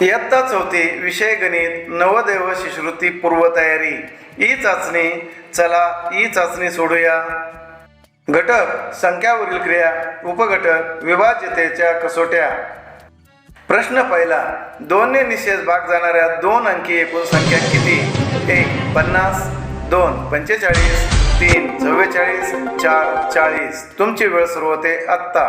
इयत्ता चौथी विषय गणित नवदेव शिष्यवृत्ती पूर्वतयारी. ई चाचणी चला ई चाचणी सोडूया. घटक संख्यावरील क्रिया उपघटक विभाज्यतेच्या कसोट्या. प्रश्न पहिला दोनने निशेष भाग जाणाऱ्या दोन अंकी एकूण संख्या किती? एक पन्नास दोन पंचेचाळीस तीन चव्वेचाळीस चार चाळीस. तुमची वेळ सुरू होते आत्ता.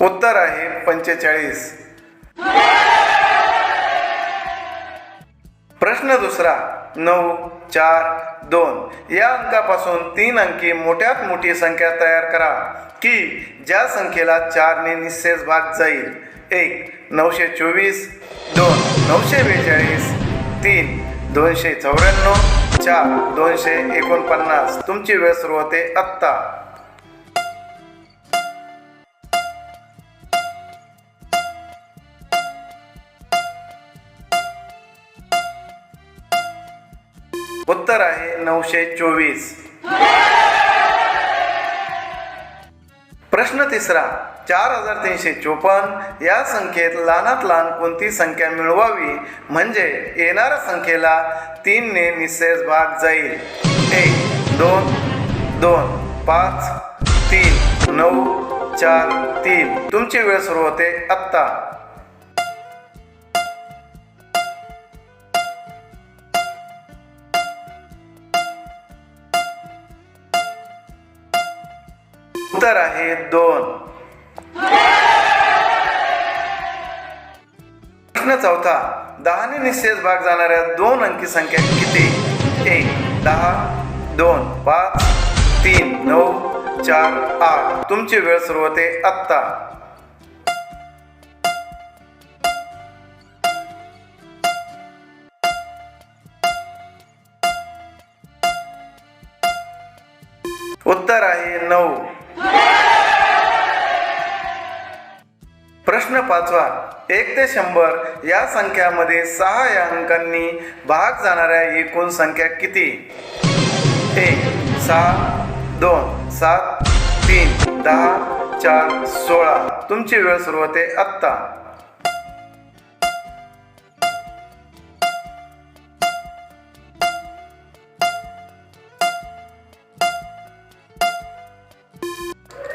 उत्तर आहे पंचेचाळीस. प्रश्न दुसरा नऊ चार दोन. या अंकापासून तीन अंकी मोठ्यात मोठी संख्या तयार करा की ज्या संख्येला चारने निस्सेस भाग जाईल. एक नऊशे चोवीस दोन नऊशे बेचाळीस तीन दोनशे चौऱ्याण्णव चार दोनशे एकोणपन्नास. तुमची वेळ सुरू होते आत्ता. उत्तर आहे नऊशे चोवीस. प्रश्न तिसरा चार हजार तीनशे चोपन्न. या संख्येत लहानात लहान कोणती संख्या मिळवावी? म्हणजे येणाऱ्या संख्येला तीनने निस्सेस भाग जाईल. एक दोन दोन पाच तीन नऊ चार तीन. तुमची वेळ सुरू होते आत्ता. उत्तर आहे दोन. प्रश्न चौथा. दहाने निश्चय भाग जाणाऱ्या दोन अंकी संख्या किती? एक दहा दोन पाच तीन नऊ चार आठ. तुमची वेळ सुरू होते आत्ता. उत्तर आहे नऊ. प्रश्न पाचवा. एक ते शंभर या संख्यामध्ये सहा या अंकांनी भाग जाणाऱ्या एकूण संख्या किती? एक सहा दोन सात तीन दहा चार सोळा. तुमची वेळ सुरू होते आत्ता.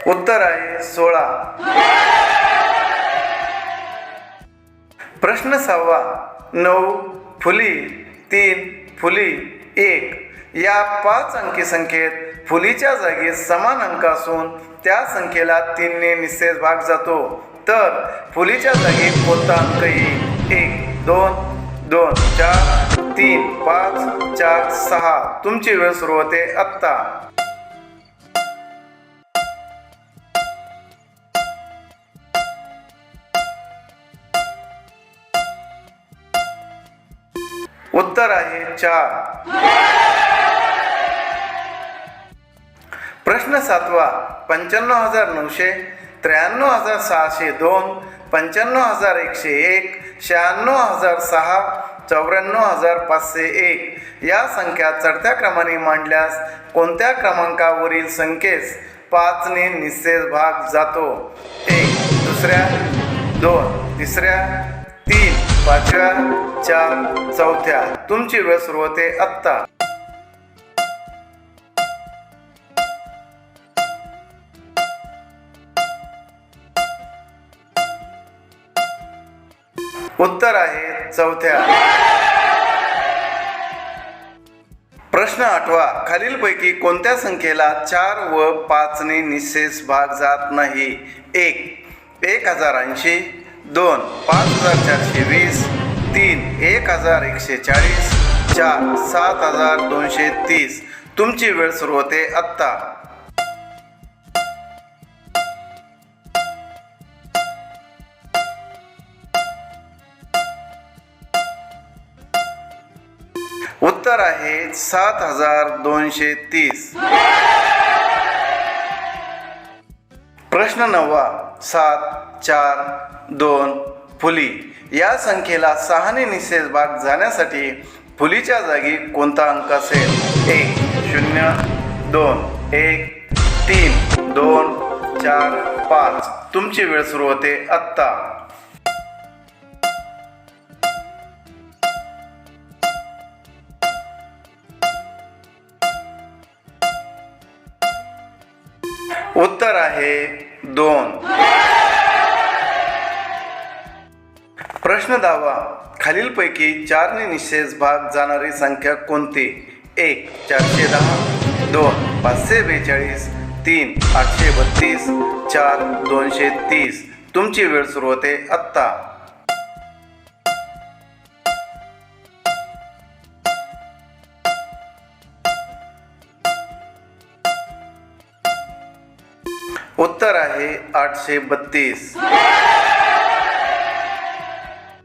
उत्तर आहे सोळा. प्रश्न सहावा नऊ फुली तीन फुली एक. या पाच अंकी संख्येत फुलीच्या जागी समान अंक असून त्या संख्येला तीनने निश्चित भाग जातो. तर फुलीच्या जागी कोणता अंक येईल? एक दोन दोन चार तीन पाच चार सहा. तुमची वेळ सुरू होते आत्ता. उत्तर आहे चार. प्रश्न सातवा पंच्याण्णव हजार नऊशे त्र्याण्णव हजार सहाशे दोन पंच्याण्णव हजार एकशे एक शहाण्णव हजार सहा चौऱ्याण्णव हजार पाचशे एक. या संख्या चढत्या क्रमाने मांडल्यास कोणत्या क्रमांकावरील संख्येस पाचने निश्चित भाग जातो? एक दुसऱ्या दोन तिसऱ्या पाचव्याच्या पाचव्या चार चौथ्या. तुमची वेळ सुरू होते आत्ता. उत्तर आहे चौथ्या. प्रश्न आठवा. खालीलपैकी कोणत्या संख्येला चार व पाचने निशेष भाग जात नाही? एक एक हजार ऐंशी दोन पाच हजार चारशे वीस तीन एक हजार एकशे चाळीस चार सात हजार दोनशे तीस. तुमची वेळ सुरू होते आत्ता. उत्तर आहे सात हजार दोनशे तीस. प्रश्न नववा सात चार दोन फुली. या संख्येला सहाने निषेध भाग जाण्यासाठी फुलीच्या जागी कोणता अंक असेल? एक शून्य दोन एक तीन दोन चार पाच. तुमची वेळ सुरू होते आत्ता. उत्तर आहे दोन. प्रश्न दावा. खालीलपैकी चारने निशेष भाग जाणारी संख्या कोणती? एक चारशे दहा दोन पाचशे बेचाळीस तीन आठशे बत्तीस चार दोनशे तीस. तुमची वेळ सुरू होते आत्ता. उत्तर आहे आठशे बत्तीस.